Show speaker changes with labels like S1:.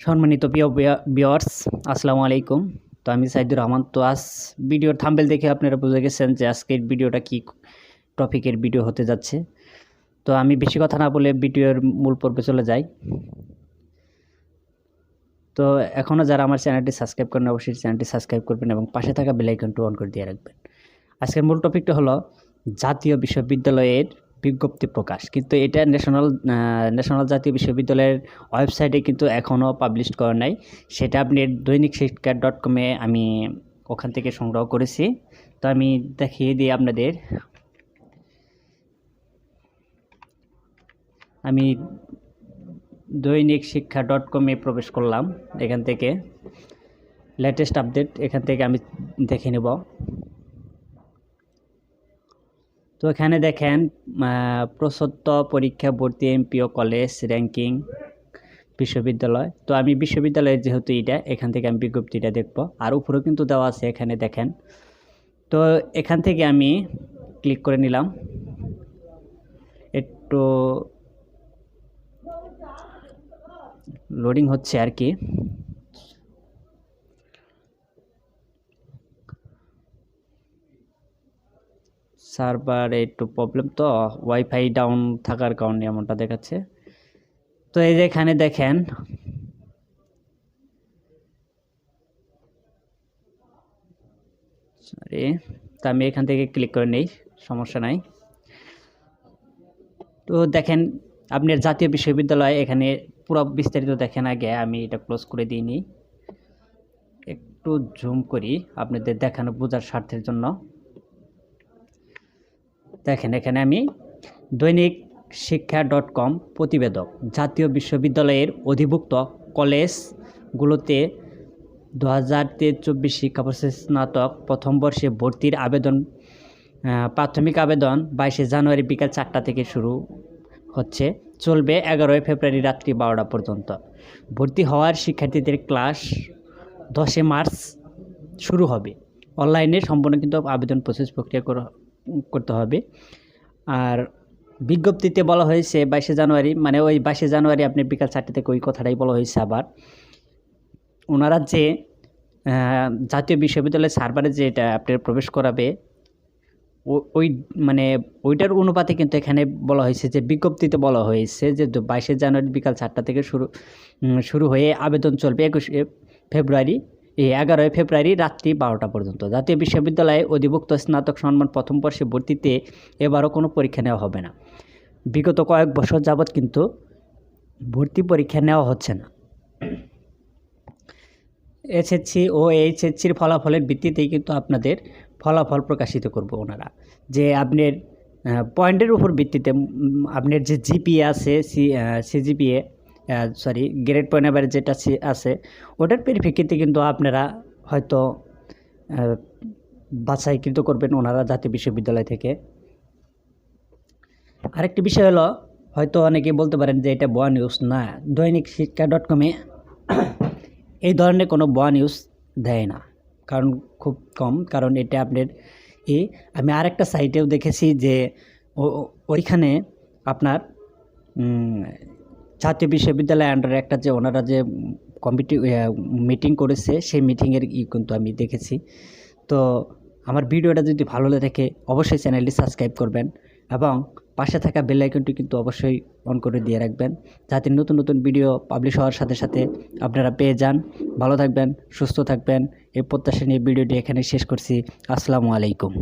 S1: সম্মানিত প্রিয় বিয়ার্স আসসালামু আলাইকুম। তো আমি সাইদুর রহমান। তো আজ ভিডিওর থাম্বেল দেখে আপনারা বুঝে গেছেন যে আজকের ভিডিওটা কি টপিকের ভিডিও হতে যাচ্ছে। তো আমি বেশি কথা না বলে ভিডিওর মূল পর্বে চলে যাই। তো এখনও যারা আমার চ্যানেলটি সাবস্ক্রাইব করেন অবশ্যই চ্যানেলটি সাবস্ক্রাইব করবেন এবং পাশে থাকা বেলাইকনটি অন করে দিয়ে রাখবেন। আজকের মূল টপিকটা হলো জাতীয় বিশ্ববিদ্যালয়ের বিজ্ঞপ্তি প্রকাশ। কিন্তু এটা ন্যাশনাল ন্যাশনাল জাতীয় বিশ্ববিদ্যালয়ের ওয়েবসাইটে কিন্তু এখনও পাবলিশ করা নাই। সেটা আপনি দৈনিক শিক্ষা ডট কমে আমি ওখান থেকে সংগ্রহ করেছি। তো আমি দেখিয়ে দিই আপনাদের। আমি দৈনিক শিক্ষা ডট কমে প্রবেশ করলাম এখান থেকে। লেটেস্ট আপডেট এখান থেকে আমি দেখে নেব। তো এখানে দেখেন প্রসত্ত পরীক্ষা ভর্তি এমপিও কলেজ র্যাঙ্কিং বিশ্ববিদ্যালয়। তো আমি বিশ্ববিদ্যালয়ের যেহেতু এটা, এখান থেকে আমি বিজ্ঞপ্তিটা দেখব। আর উপরেও কিন্তু দেওয়া আছে এখানে দেখেন। তো এখান থেকে আমি ক্লিক করে নিলাম। একটু লোডিং হচ্ছে আর কি। সার্ভার একটু প্রবলেম তো ওয়াইফাই ডাউন থাকার কারণে এমনটা দেখাচ্ছে। তো এই যে এখানে দেখেন সরি তা আমি এখান থেকে ক্লিক করে নেই, সমস্যা নাই। তো দেখেন আপনার জাতীয় বিশ্ববিদ্যালয় এখানে পুরো বিস্তারিত দেখেন আগে, আমি এটা ক্লোজ করে দিইনি। একটু জুম করি, আপনাদের দেখানো বোঝার স্বার্থের জন্য। দেখেন, এখানে আমি দৈনিক শিক্ষা ডট কম প্রতিবেদক, জাতীয় বিশ্ববিদ্যালয়ের অধিভুক্ত কলেজগুলোতে দু হাজার চব্বিশ শিক্ষাবর্ষে স্নাতক প্রথম বর্ষে ভর্তির আবেদন প্রাথমিক আবেদন বাইশে জানুয়ারি বিকাল চারটা থেকে শুরু হচ্ছে, চলবে এগারোই ফেব্রুয়ারি রাত্রি বারোটা পর্যন্ত। ভর্তি হওয়ার শিক্ষার্থীদের ক্লাস দশে মার্চ শুরু হবে। অনলাইনে সম্পূর্ণ কিন্তু আবেদন প্রসেস প্রক্রিয়া করা করতে হবে। আর বিজ্ঞপ্তিতে বলা হয়েছে বাইশে জানুয়ারি মানে ওই বাইশে জানুয়ারি আপনি বিকাল চারটে থেকে ওই কথাটাই বলা হয়েছে আবার। ওনারা যে জাতীয় বিশ্ববিদ্যালয়ের সার্ভারে যে এটা আপনার প্রবেশ করাবে ওই মানে ওইটার অনুপাতে কিন্তু এখানে বলা হয়েছে যে বিজ্ঞপ্তিতে বলা হয়েছে যে বাইশে জানুয়ারি বিকাল চারটা থেকে শুরু শুরু হয়ে আবেদন চলবে একুশে ফেব্রুয়ারি। এই এগারোই ফেব্রুয়ারি রাত্রি বারোটা পর্যন্ত। জাতীয় বিশ্ববিদ্যালয়ে অধিভুক্ত স্নাতক সম্মান প্রথম বর্ষে ভর্তিতে এবারও কোনো পরীক্ষা নেওয়া হবে না। বিগত কয়েক বছর যাবৎ কিন্তু ভর্তি পরীক্ষা নেওয়া হচ্ছে না। এসএসসি ও এইচএসসির ফলাফলের ভিত্তিতেই কিন্তু আপনাদের ফলাফল প্রকাশিত করব ওনারা। যে আপনার পয়েন্টের উপর ভিত্তিতে আপনার যে জিপিএ আছে, C CGPA sorry grade point এবার যেটা আছে, ওটার পরিপ্রেক্ষিতে কিন্তু আপনারা হয়তো বাছাই কিন্তু করবেন ওনারা জাতীয় বিশ্ববিদ্যালয় থেকে। আরেকটি বিষয় হলো, হয়তো অনেকেই বলতে পারেন যে এটা বয়া নিউজ না। দৈনিক শিক্ষা ডট কমে এই ধরনের কোনো বয়া নিউজ দেয় না, কারণ খুব কম। কারণ এটা আপনার এই আমি আরেকটা সাইটেও দেখেছি যে ওইখানে আপনার জাতীয় বিশ্ববিদ্যালয় আন্ডারে একটা যে ওনারা যে কমিটি মিটিং করেছে, সেই মিটিংয়ের ই কিন্তু আমি দেখেছি। তো আমার ভিডিওটা যদি ভালো লাগে অবশ্যই চ্যানেলটি সাবস্ক্রাইব করবেন এবং পাশে থাকা বেল আইকনটি কিন্তু অবশ্যই অন করে দিয়ে রাখবেন, যাতে নতুন নতুন ভিডিও পাবলিশ হওয়ার সাথে সাথে আপনারা পেয়ে যান। ভালো থাকবেন, সুস্থ থাকবেন। এই প্রত্যাশা নিয়ে ভিডিওটি এখানে শেষ করছি। আসসালামু আলাইকুম।